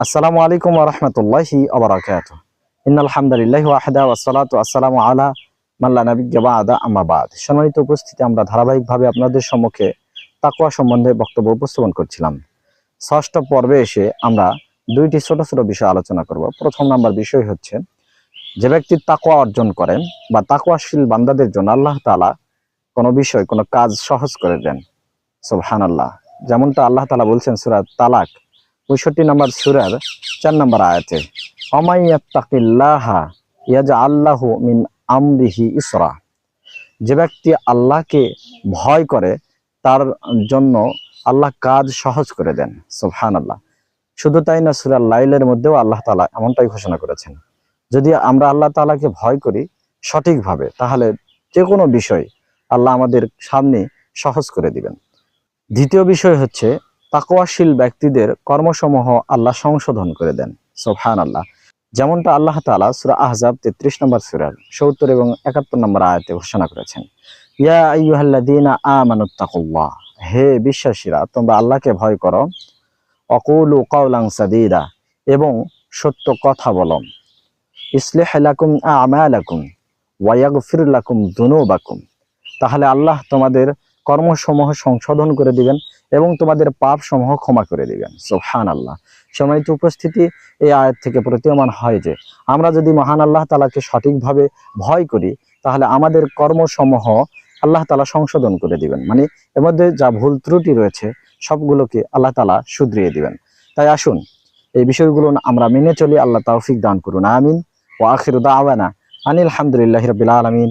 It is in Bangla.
আসসালামু আলাইকুম রহমতুল্লাহি আবরাকাত ইন্নাল হামদুলিল্লাহ ওয়াহদা ওয়াসসালাতু আসসালামু আলা মাল্লা নাবিয়্যা বা'দা, আম্মা বাদ। সম্মানিত উপস্থিতি, আমরা ধারাবাহিকভাবে আপনাদের সম্মুখে তাকওয়া সম্বন্ধে বক্তব্য উপস্থাপন করছিলাম। ষষ্ঠ পর্বে এসে আমরা দুইটি ছোট ছোট বিষয় আলোচনা করব। প্রথম নাম্বার বিষয় হচ্ছে, যে ব্যক্তি তাকওয়া অর্জন করেন বা তাকওয়াশীল বান্দাদের জন্য আল্লাহ তাআলা কোনো বিষয়, কোনো কাজ সহজ করে দেন। সুবহানাল্লাহ। যেমনটা আল্লাহ তাআলা বলছেন, সূরা তালাক পঁয়ষট্টি নম্বর সুরার চার নম্বর আয়াতে অমাইয়াত্তাকিল্লাহা ইয়াজা আল্লাহু মিন আমরিহি ইসরা যে ব্যক্তি আল্লাহকে ভয় করে, তার জন্য আল্লাহ কাজ সহজ করে দেন। সুবহান আল্লাহ শুধু তাই না, সুরার লাইলের মধ্যেও আল্লাহ তালা এমনটাই ঘোষণা করেছেন। যদি আমরা আল্লাহ তালাকে ভয় করি সঠিকভাবে, তাহলে যে কোনো বিষয় আল্লাহ আমাদের সামনে সহজ করে দিবেন। দ্বিতীয় বিষয় হচ্ছে তাকওয়াশীল ব্যক্তিদের কর্মসমূহ আল্লাহ সংশোধন করে দেন। সোফহান আল্লাহ যেমনটা আল্লাহ তাআলা সুরা আহজাব 33 নম্বর সূরার 70 এবং 71 নম্বর আয়াতে ঘোষণা করেছেন। ইয়া আইয়ুহাল্লাযীনা আমানুত্তাকুল্লাহ হে বিশ্বাসীরা, তোমরা আল্লাহকে ভয় করো। অকুলু কাওলান সাদীদা এবং সত্য কথা বলো। ইসলিহ লাকুম আমালাকুম ওয়া ইয়াগফির লাকুম যুনুবাকুম তাহলে আল্লাহ তোমাদের কর্মসমূহ সংশোধন করে দিবেন এবং তোমাদের পাপ সমূহ ক্ষমা করে দিবেন। সোহান আল্লাহ সম্মানিত উপস্থিতি, এই আয়াত থেকে প্রতীয়মান হয় যে, আমরা যদি মহান আল্লাহ তালাকে সঠিকভাবে ভয় করি, তাহলে আমাদের কর্মসমূহ আল্লাহ তালা সংশোধন করে দিবেন। মানে এর মধ্যে যা ভুল ত্রুটি রয়েছে, সবগুলোকে আল্লাহ তালা শুধরিয়ে দিবেন। তাই আসুন, এই বিষয়গুলো আমরা মেনে চলি। আল্লাহ তৌফিক দান করুন। আমিন। ও আখির দাওয়ানা আনিল হামদুলিল্লাহ রবিল আলমিন।